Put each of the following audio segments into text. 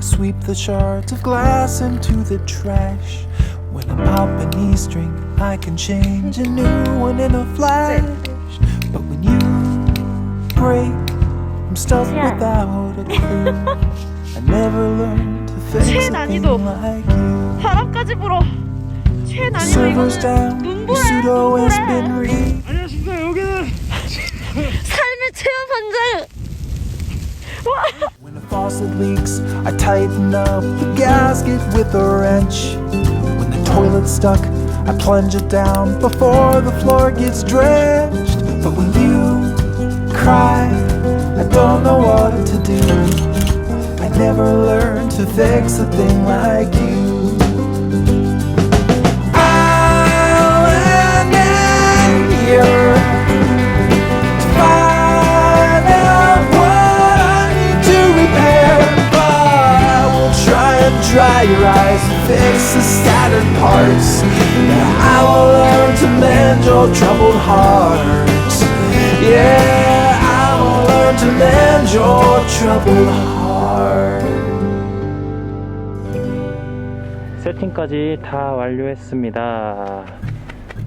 sweep the shards of glass into the trash. When I pop an E string, I can change a new one in a flash. But when you break, I'm stuck without a clue. I never learned to fix a thing 최난이도. like you. 바람까지 불어. 최난이도 Servers 이거는 down, your 눈보라야, pseudo has 눈보라. been re. 안녕하십니까 여기는 삶의 체험 현장. When the faucet leaks, I tighten up the gasket with a wrench. When the toilet's stuck, I plunge it down before the floor gets drenched. But when you cry, I don't know what to do. I never learned to fix a thing like you. Your troubled heart. Yeah, I will learn to mend your troubled heart. 세팅까지 다 완료했습니다.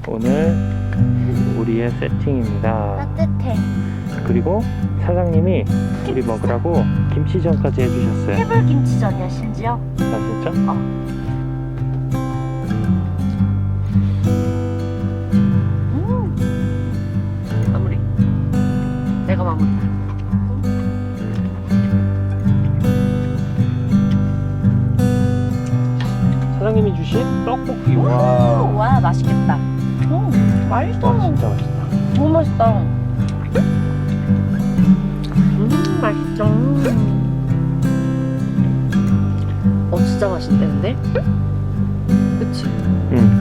오늘 우리의 세팅입니다. 따뜻해. 그리고 사장님이 우리 먹으라고 김치전까지 해주셨어요. 해물 김치전이야 심지어. 아 진짜? 마 맛있겠다. 음, 맛있어. 와 진짜 맛있다. 너무 맛있다. 음 맛있죠. 어 진짜 맛있대 근데. 그치. 응.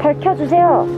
밝혀주세요.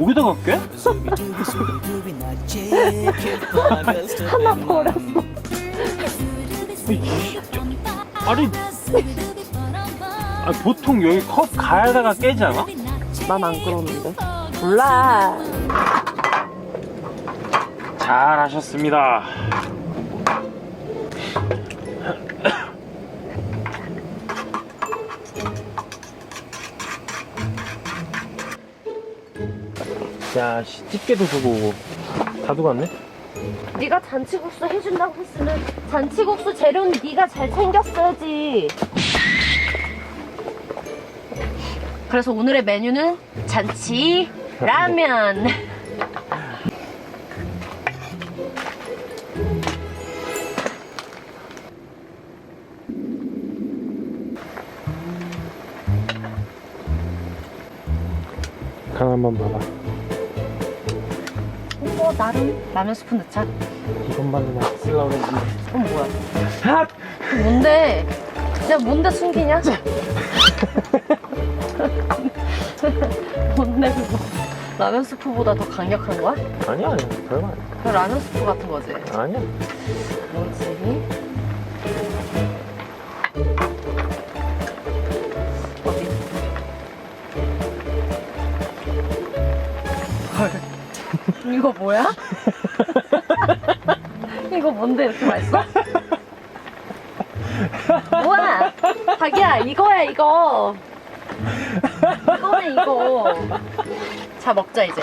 거기다가 깨? 하나 버렸어. 아니, 아, 보통 여기 컵 가에다가 깨지 않아? 난 안 그러는데. 몰라. 잘하셨습니다. 야, 씨, 집게도 두고 오고. 다 두고 왔네? 네가 잔치국수 해준다고 했으면 잔치국수 재료는 네가 잘 챙겼어야지. 그래서 오늘의 메뉴는 잔치 라면. 간 한번 봐봐. 뭐 나름 라면 스푼 넣자. 이것만은 안 쓰려고 했는데. 어 뭐야? 뭔데? 내가 뭔데 숨기냐? 뭔데 그거? 라면 스프보다 더 강력한 거야? 아니야 아니야 별거 아니야 그 라면 스프 같은 거지. 아니야 뭐지? 이거 뭐야? 이거 뭔데 이렇게 맛있어? 뭐야? 자기야 이거야 이거. 이거네 이거. 자 먹자 이제.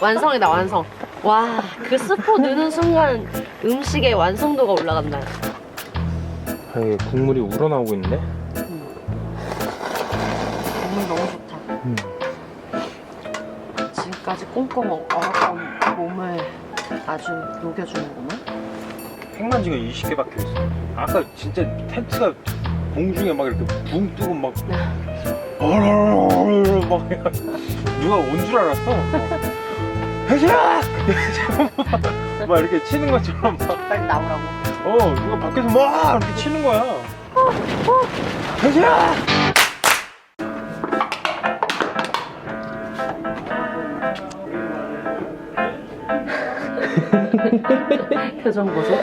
완성이다 완성. 와 그 스프 넣는 순간 음식의 완성도가 올라간다. 아, 이게 국물이 우러나오고 있는데 국물 너무 좋다. 음. 지금까지 꽁꽁 얼었던 몸을 아주 녹여주는구나. 팽만지가 20개 박혀 있어 아까 진짜 텐트가 공중에 막 이렇게 붕 뜨고 막 어르르르르 막 누가 온 줄 알았어 해시야 막 이렇게 치는 것처럼 막 빨리 나오라고. 어, 누가 밖에서 막 이렇게 치는 거야. 대시야! 표정 보소.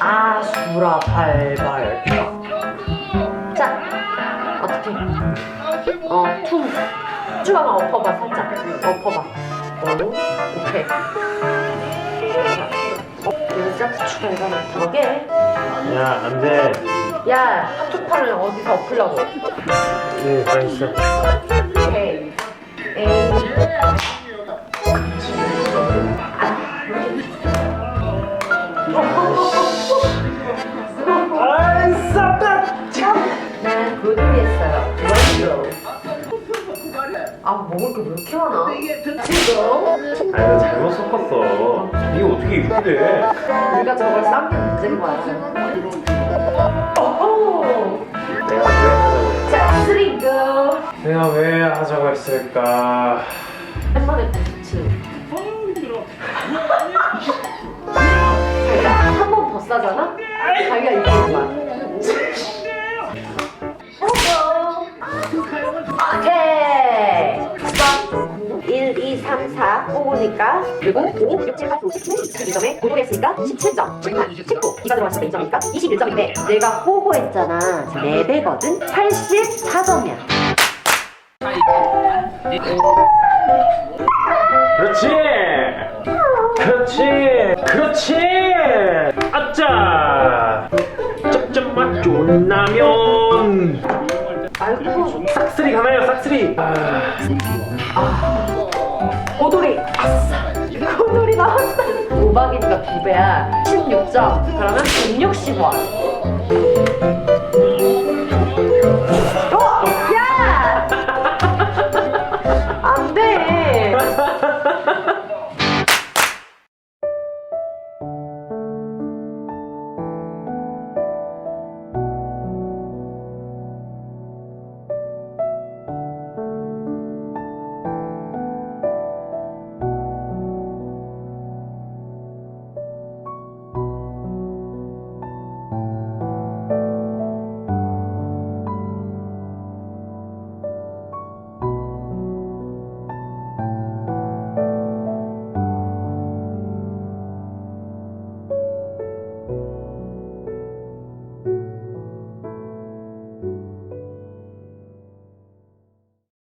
아 수라 발발. 자, 어떻게? 어, 퉁. 쭈아가 엎어봐, 살짝. 엎어봐. 어, 오케이. 어, 여기다 추가해서 더 게. 야, 안 돼. 야, 핫 초파를 어디서 엎으려고? 네, 다 있어. 오케이. 에이. 아이, 쌉다! 난 고도리 했어요. 원로. 아, 먹을 게 왜 이렇게 많아? 지금? 아니, 나 잘못 섞었어. 이게 어떻게 이렇게 돼? 우리가 저걸 쌈면 문제인 거야. 오호! 내가 왜 하자고, 자, 스리고. 내가 왜 하자고 했을까? 한 번에 부츠. 자기가 한 번 더 싸잖아? 자기가 이기는 거야. 오케이. 스톱. 1, 2, 3, 4 뽑으니까 그리고 5, 6, 7, 8, 9, 10, 12점에 고도리 했으니까 17점 중간 19 이가 들어왔으니까 2점이니까 21점인데 내가 호호했잖아 4배거든 84점이야 그렇지! 그렇지! 그렇지! 아짜! 짭짭 맛 좋은 라면! 아이고 싹쓸이 가나요, 싹쓸이! 아, 고돌이. 아싸 고돌이 나왔다 5박이니까 2배야. 16점. 그러면 160원